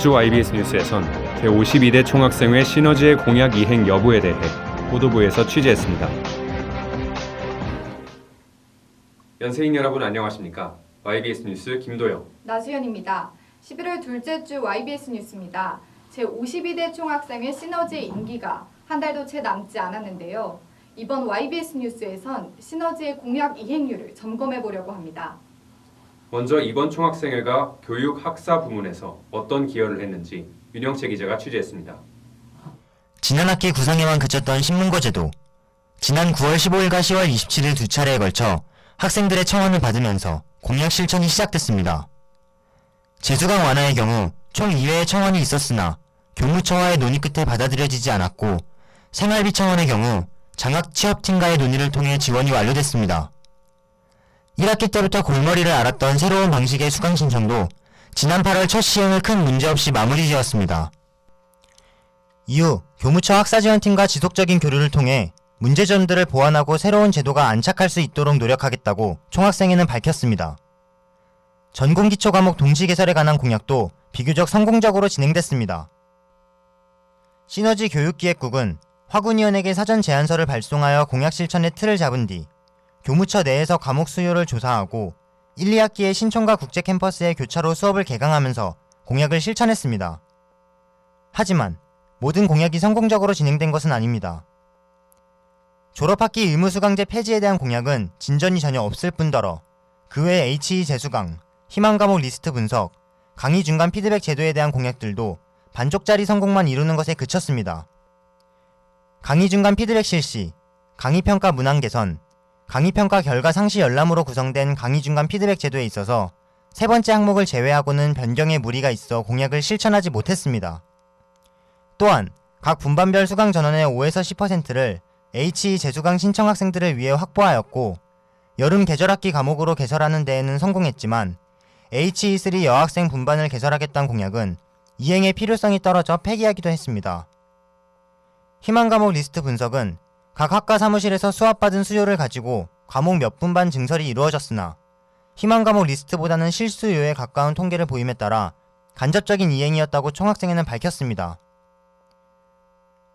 주 YBS 뉴스에선 제52대 총학생회 시너지의 공약 이행 여부에 대해 보도부에서 취재했습니다. 연세인 여러분 안녕하십니까? YBS 뉴스 김도영. 나수연입니다. 11월 둘째 주 YBS 뉴스입니다. 제52대 총학생회 시너지의 임기가 한 달도 채 남지 않았는데요. 이번 YBS 뉴스에선 시너지의 공약 이행률을 점검해 보려고 합니다. 먼저 이번 총학생회가 교육 학사 부문에서 어떤 기여를 했는지 윤영채 기자가 취재했습니다. 지난 학기 구상에만 그쳤던 신문고 제도. 지난 9월 15일과 10월 27일 두 차례에 걸쳐 학생들의 청원을 받으면서 공약 실천이 시작됐습니다. 재수강 완화의 경우 총 2회의 청원이 있었으나 교무처와의 논의 끝에 받아들여지지 않았고 생활비 청원의 경우 장학 취업팀과의 논의를 통해 지원이 완료됐습니다. 1학기 때부터 골머리를 앓았던 새로운 방식의 수강 신청도 지난 8월 첫 시행을 큰 문제없이 마무리 지었습니다. 이후 교무처 학사지원팀과 지속적인 교류를 통해 문제점들을 보완하고 새로운 제도가 안착할 수 있도록 노력하겠다고 총학생회는 밝혔습니다. 전공기초 과목 동시 개설에 관한 공약도 비교적 성공적으로 진행됐습니다. 시너지 교육기획국은 화군위원에게 사전 제안서를 발송하여 공약 실천의 틀을 잡은 뒤 교무처 내에서 과목 수요를 조사하고 1, 2학기에 신촌과 국제 캠퍼스의 교차로 수업을 개강하면서 공약을 실천했습니다. 하지만 모든 공약이 성공적으로 진행된 것은 아닙니다. 졸업학기 의무수강제 폐지에 대한 공약은 진전이 전혀 없을 뿐더러 그 외 HE 재수강, 희망 과목 리스트 분석, 강의 중간 피드백 제도에 대한 공약들도 반쪽짜리 성공만 이루는 것에 그쳤습니다. 강의 중간 피드백 실시, 강의 평가 문항 개선, 강의 평가 결과 상시 열람으로 구성된 강의 중간 피드백 제도에 있어서 세 번째 항목을 제외하고는 변경에 무리가 있어 공약을 실천하지 못했습니다. 또한 각 분반별 수강 전원의 5에서 10%를 HE 재수강 신청 학생들을 위해 확보하였고 여름 계절학기 과목으로 개설하는 데에는 성공했지만 HE3 여학생 분반을 개설하겠다는 공약은 이행의 필요성이 떨어져 폐기하기도 했습니다. 희망 과목 리스트 분석은 각 학과 사무실에서 수업받은 수요를 가지고 과목 몇 분 반 증설이 이루어졌으나 희망 과목 리스트보다는 실수요에 가까운 통계를 보임에 따라 간접적인 이행이었다고 총학생회는 밝혔습니다.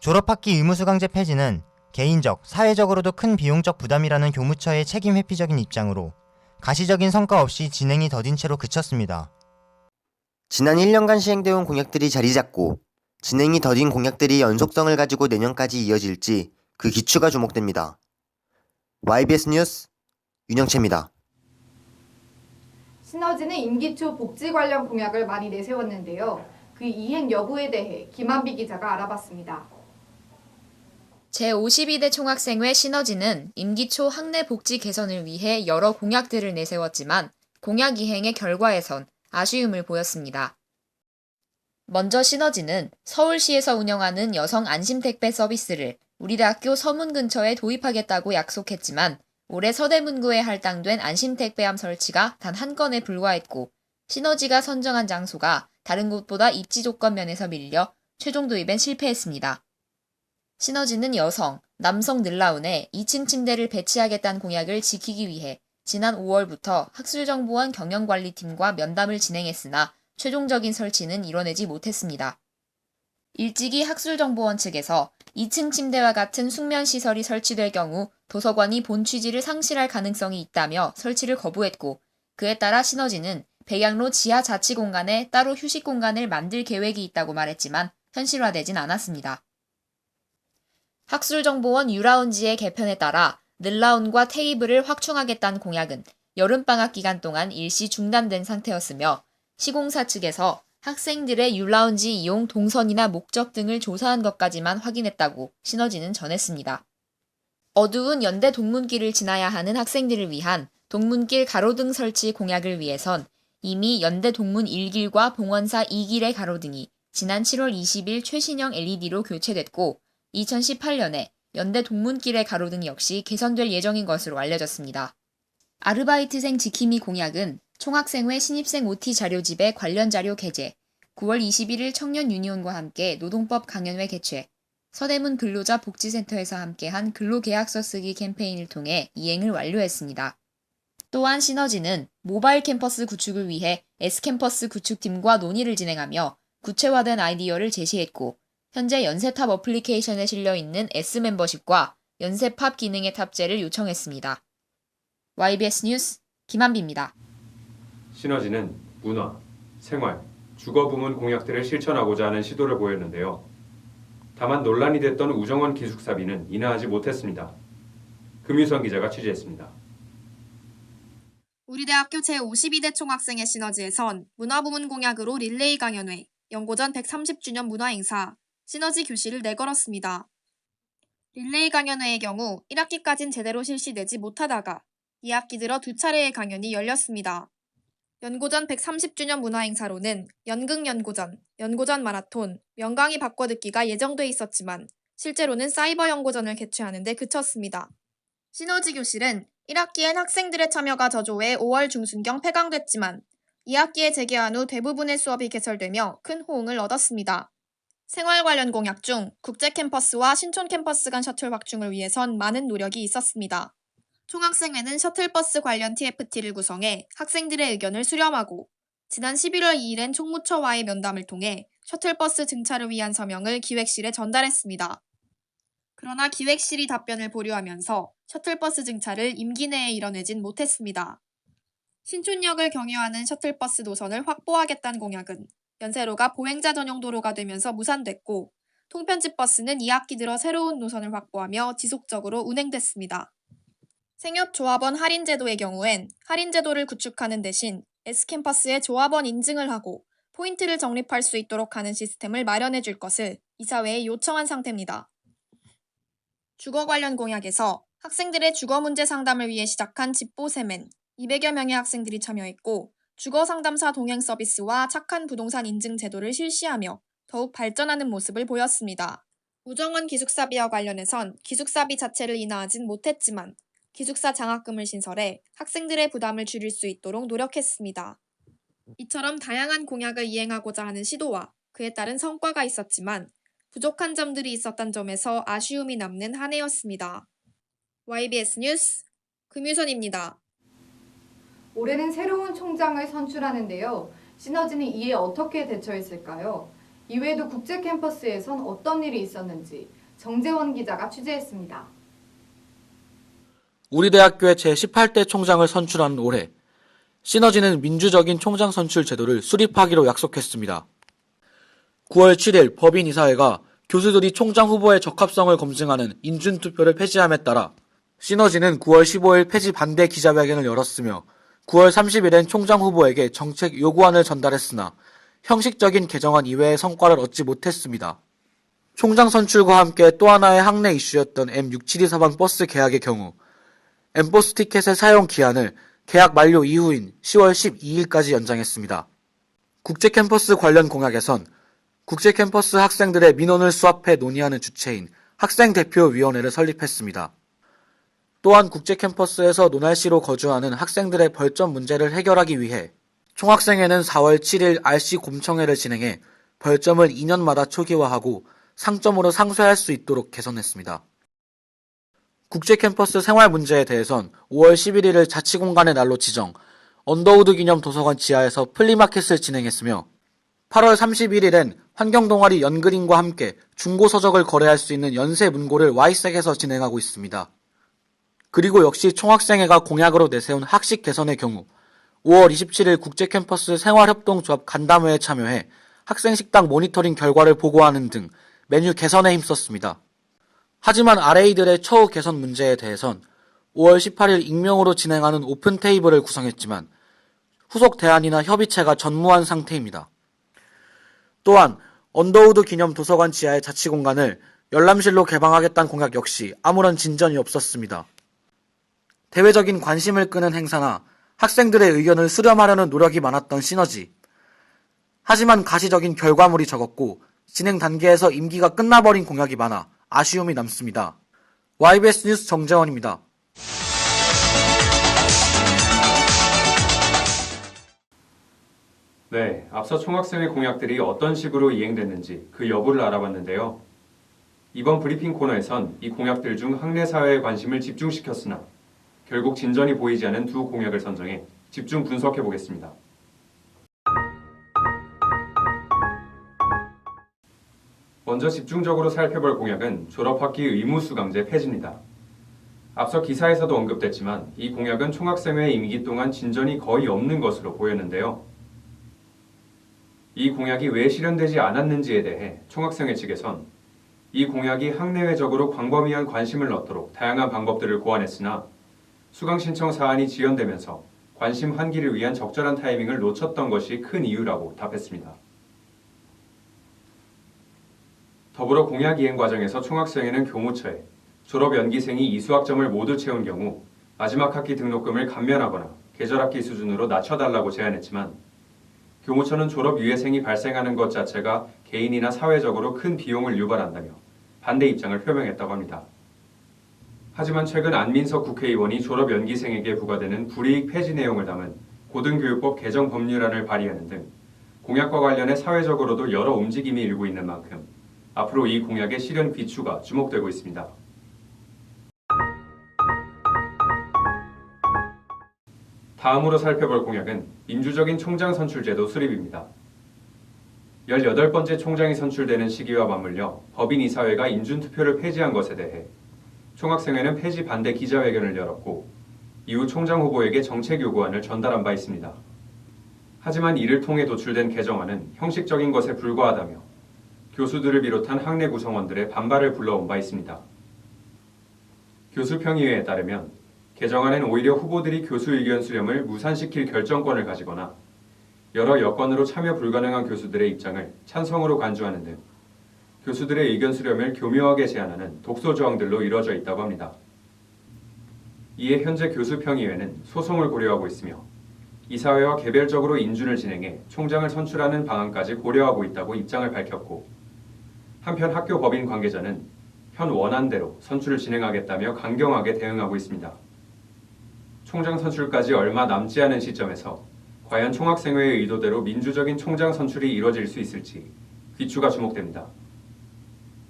졸업학기 의무수강제 폐지는 개인적, 사회적으로도 큰 비용적 부담이라는 교무처의 책임 회피적인 입장으로 가시적인 성과 없이 진행이 더딘 채로 그쳤습니다. 지난 1년간 시행되어 온 공약들이 자리 잡고 진행이 더딘 공약들이 연속성을 가지고 내년까지 이어질지 그 기추가 주목됩니다. YBS 뉴스 윤영채입니다. 시너지는 임기 초 복지 관련 공약을 많이 내세웠는데요. 그 이행 여부에 대해 김한비 기자가 알아봤습니다. 제52대 총학생회 시너지는 임기 초 학내 복지 개선을 위해 여러 공약들을 내세웠지만 공약 이행의 결과에선 아쉬움을 보였습니다. 먼저 시너지는 서울시에서 운영하는 여성 안심 택배 서비스를 우리 대학교 서문 근처에 도입하겠다고 약속했지만 올해 서대문구에 할당된 안심택배함 설치가 단 한 건에 불과했고 시너지가 선정한 장소가 다른 곳보다 입지 조건 면에서 밀려 최종 도입엔 실패했습니다. 시너지는 여성, 남성 늘라운에 2층 침대를 배치하겠다는 공약을 지키기 위해 지난 5월부터 학술정보원 경영관리팀과 면담을 진행했으나 최종적인 설치는 이뤄내지 못했습니다. 일찍이 학술정보원 측에서 2층 침대와 같은 숙면시설이 설치될 경우 도서관이 본 취지를 상실할 가능성이 있다며 설치를 거부했고 그에 따라 시너지는 백양로 지하 자치 공간에 따로 휴식 공간을 만들 계획이 있다고 말했지만 현실화되진 않았습니다. 학술정보원 유라운지의 개편에 따라 늘라운과 테이블을 확충하겠다는 공약은 여름방학 기간 동안 일시 중단된 상태였으며 시공사 측에서 학생들의 유라운지 이용 동선이나 목적 등을 조사한 것까지만 확인했다고 시너지는 전했습니다. 어두운 연대 동문길을 지나야 하는 학생들을 위한 동문길 가로등 설치 공약을 위해선 이미 연대 동문 1길과 봉원사 2길의 가로등이 지난 7월 20일 최신형 LED로 교체됐고 2018년에 연대 동문길의 가로등 역시 개선될 예정인 것으로 알려졌습니다. 아르바이트생 지킴이 공약은 총학생회 신입생 OT 자료집의 관련 자료 게재, 9월 21일 청년 유니온과 함께 노동법 강연회 개최, 서대문 근로자 복지센터에서 함께한 근로계약서 쓰기 캠페인을 통해 이행을 완료했습니다. 또한 시너지는 모바일 캠퍼스 구축을 위해 S캠퍼스 구축팀과 논의를 진행하며 구체화된 아이디어를 제시했고 현재 연세탑 어플리케이션에 실려 있는 S 멤버십과 연세팝 기능의 탑재를 요청했습니다. YBS 뉴스 김한비입니다. 시너지는 문화, 생활, 주거 부문 공약들을 실천하고자 하는 시도를 보였는데요. 다만 논란이 됐던 우정원 기숙사비는 인하하지 못했습니다. 금유선 기자가 취재했습니다. 우리 대학교 제52대 총학생회 시너지에선 문화부문 공약으로 릴레이 강연회, 연고전 130주년 문화행사, 시너지 교실을 내걸었습니다. 릴레이 강연회의 경우 1학기까진 제대로 실시되지 못하다가 2학기 들어 두 차례의 강연이 열렸습니다. 연고전 130주년 문화행사로는 연극 연고전, 연고전 마라톤, 명강의 바꿔듣기가 예정돼 있었지만 실제로는 사이버 연고전을 개최하는 데 그쳤습니다. 시너지 교실은 1학기엔 학생들의 참여가 저조해 5월 중순경 폐강됐지만 2학기에 재개한 후 대부분의 수업이 개설되며 큰 호응을 얻었습니다. 생활 관련 공약 중 국제 캠퍼스와 신촌 캠퍼스 간 셔틀 확충을 위해선 많은 노력이 있었습니다. 총학생회는 셔틀버스 관련 TFT를 구성해 학생들의 의견을 수렴하고 지난 11월 2일엔 총무처와의 면담을 통해 셔틀버스 증차를 위한 서명을 기획실에 전달했습니다. 그러나 기획실이 답변을 보류하면서 셔틀버스 증차를 임기 내에 이뤄내진 못했습니다. 신촌역을 경유하는 셔틀버스 노선을 확보하겠다는 공약은 연세로가 보행자 전용 도로가 되면서 무산됐고 통편집 버스는 2학기 들어 새로운 노선을 확보하며 지속적으로 운행됐습니다. 생협조합원 할인 제도의 경우엔 할인 제도를 구축하는 대신 S캠퍼스에 조합원 인증을 하고 포인트를 적립할 수 있도록 하는 시스템을 마련해 줄 것을 이사회에 요청한 상태입니다. 주거 관련 공약에서 학생들의 주거 문제 상담을 위해 시작한 집보세맨 200여 명의 학생들이 참여했고 주거 상담사 동행 서비스와 착한 부동산 인증 제도를 실시하며 더욱 발전하는 모습을 보였습니다. 우정원 기숙사비와 관련해선 기숙사비 자체를 인하하진 못했지만 기숙사 장학금을 신설해 학생들의 부담을 줄일 수 있도록 노력했습니다. 이처럼 다양한 공약을 이행하고자 하는 시도와 그에 따른 성과가 있었지만 부족한 점들이 있었던 점에서 아쉬움이 남는 한 해였습니다. YBS 뉴스 금유선입니다. 올해는 새로운 총장을 선출하는데요. 시너지는 이에 어떻게 대처했을까요? 이외에도 국제 캠퍼스에선 어떤 일이 있었는지 정재원 기자가 취재했습니다. 우리 대학교의 제18대 총장을 선출한 올해 시너지는 민주적인 총장 선출 제도를 수립하기로 약속했습니다. 9월 7일 법인이사회가 교수들이 총장 후보의 적합성을 검증하는 인준투표를 폐지함에 따라 시너지는 9월 15일 폐지 반대 기자회견을 열었으며 9월 30일엔 총장 후보에게 정책 요구안을 전달했으나 형식적인 개정안 이외의 성과를 얻지 못했습니다. 총장 선출과 함께 또 하나의 학내 이슈였던 M6724번 버스 계약의 경우 엠버스 티켓의 사용 기한을 계약 만료 이후인 10월 12일까지 연장했습니다. 국제 캠퍼스 관련 공약에선 국제 캠퍼스 학생들의 민원을 수합해 논의하는 주체인 학생 대표위원회를 설립했습니다. 또한 국제 캠퍼스에서 논할시로 거주하는 학생들의 벌점 문제를 해결하기 위해 총학생회는 4월 7일 RC 곰청회를 진행해 벌점을 2년마다 초기화하고 상점으로 상쇄할 수 있도록 개선했습니다. 국제 캠퍼스 생활 문제에 대해선 5월 11일을 자치공간의 날로 지정, 언더우드 기념 도서관 지하에서 플리마켓을 진행했으며 8월 31일엔 환경동아리 연그린과 함께 중고서적을 거래할 수 있는 연세 문고를 Y색에서 진행하고 있습니다. 그리고 역시 총학생회가 공약으로 내세운 학식 개선의 경우 5월 27일 국제캠퍼스 생활협동조합 간담회에 참여해 학생식당 모니터링 결과를 보고하는 등 메뉴 개선에 힘썼습니다. 하지만 RA들의 처우 개선 문제에 대해선 5월 18일 익명으로 진행하는 오픈 테이블을 구성했지만 후속 대안이나 협의체가 전무한 상태입니다. 또한 언더우드 기념 도서관 지하의 자치 공간을 열람실로 개방하겠다는 공약 역시 아무런 진전이 없었습니다. 대외적인 관심을 끄는 행사나 학생들의 의견을 수렴하려는 노력이 많았던 시너지. 하지만 가시적인 결과물이 적었고 진행 단계에서 임기가 끝나버린 공약이 많아 아쉬움이 남습니다. YBS 뉴스 정재원입니다. 네, 앞서 총학생회 공약들이 어떤 식으로 이행됐는지 그 여부를 알아봤는데요. 이번 브리핑 코너에선 이 공약들 중 학내 사회의 관심을 집중시켰으나 결국 진전이 보이지 않은 두 공약을 선정해 집중 분석해 보겠습니다. 먼저 집중적으로 살펴볼 공약은 졸업학기 의무 수 강제 폐지입니다. 앞서 기사에서도 언급됐지만 이 공약은 총학생회 임기 동안 진전이 거의 없는 것으로 보였는데요. 이 공약이 왜 실현되지 않았는지에 대해 총학생회 측에선 이 공약이 학내외적으로 광범위한 관심을 얻도록 다양한 방법들을 고안했으나 수강 신청 사안이 지연되면서 관심 환기를 위한 적절한 타이밍을 놓쳤던 것이 큰 이유라고 답했습니다. 더불어 공약 이행 과정에서 총학생회는 교무처에 졸업 연기생이 이수학점을 모두 채운 경우 마지막 학기 등록금을 감면하거나 계절학기 수준으로 낮춰달라고 제안했지만 교무처는 졸업 유예생이 발생하는 것 자체가 개인이나 사회적으로 큰 비용을 유발한다며 반대 입장을 표명했다고 합니다. 하지만 최근 안민석 국회의원이 졸업 연기생에게 부과되는 불이익 폐지 내용을 담은 고등교육법 개정 법률안을 발의하는 등 공약과 관련해 사회적으로도 여러 움직임이 일고 있는 만큼 앞으로 이 공약의 실현 귀추가 주목되고 있습니다. 다음으로 살펴볼 공약은 민주적인 총장 선출제도 수립입니다. 18번째 총장이 선출되는 시기와 맞물려 법인 이사회가 인준투표를 폐지한 것에 대해 총학생회는 폐지 반대 기자회견을 열었고 이후 총장 후보에게 정책 요구안을 전달한 바 있습니다. 하지만 이를 통해 도출된 개정안은 형식적인 것에 불과하다며 교수들을 비롯한 학내 구성원들의 반발을 불러온 바 있습니다. 교수평의회에 따르면 개정안은 오히려 후보들이 교수 의견 수렴을 무산시킬 결정권을 가지거나 여러 여건으로 참여 불가능한 교수들의 입장을 찬성으로 간주하는 등 교수들의 의견 수렴을 교묘하게 제한하는 독소 조항들로 이루어져 있다고 합니다. 이에 현재 교수평의회는 소송을 고려하고 있으며 이사회와 개별적으로 인준을 진행해 총장을 선출하는 방안까지 고려하고 있다고 입장을 밝혔고 한편 학교 법인 관계자는 현 원안대로 선출을 진행하겠다며 강경하게 대응하고 있습니다. 총장 선출까지 얼마 남지 않은 시점에서 과연 총학생회의 의도대로 민주적인 총장 선출이 이뤄질 수 있을지 귀추가 주목됩니다.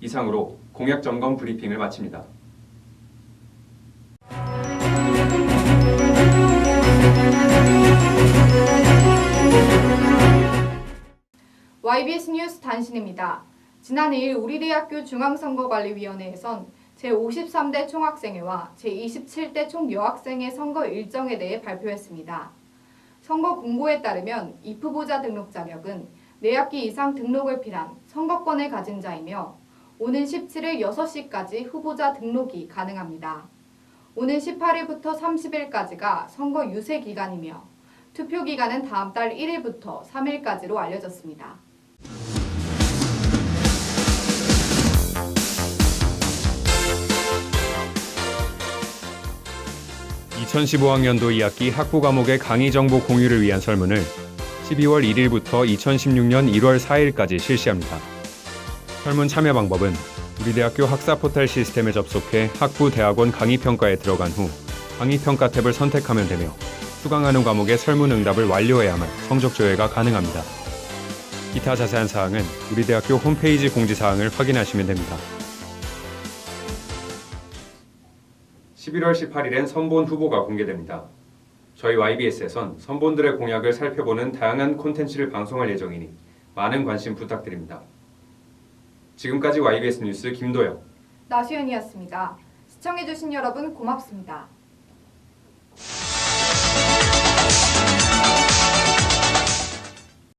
이상으로 공약 점검 브리핑을 마칩니다. YBS 뉴스 단신입니다. 지난 2일 우리 대학교 중앙선거관리위원회에선 제53대 총학생회와 제27대 총여학생회 선거 일정에 대해 발표했습니다. 선거 공고에 따르면 입 후보자 등록 자격은 4학기 이상 등록을 필한 선거권을 가진 자이며 오는 17일 6시까지 후보자 등록이 가능합니다. 오는 18일부터 30일까지가 선거 유세 기간이며 투표 기간은 다음 달 1일부터 3일까지로 알려졌습니다. 2015학년도 2학기 학부 과목의 강의 정보 공유를 위한 설문을 12월 1일부터 2016년 1월 4일까지 실시합니다. 설문 참여 방법은 우리 대학교 학사 포털 시스템에 접속해 학부 대학원 강의 평가에 들어간 후 강의 평가 탭을 선택하면 되며 수강하는 과목의 설문 응답을 완료해야만 성적 조회가 가능합니다. 기타 자세한 사항은 우리 대학교 홈페이지 공지 사항을 확인하시면 됩니다. 11월 18일엔 선본 후보가 공개됩니다. 저희 YBS에선 선본들의 공약을 살펴보는 다양한 콘텐츠를 방송할 예정이니 많은 관심 부탁드립니다. 지금까지 YBS 뉴스 김도영, 나수연이었습니다. 시청해주신 여러분 고맙습니다.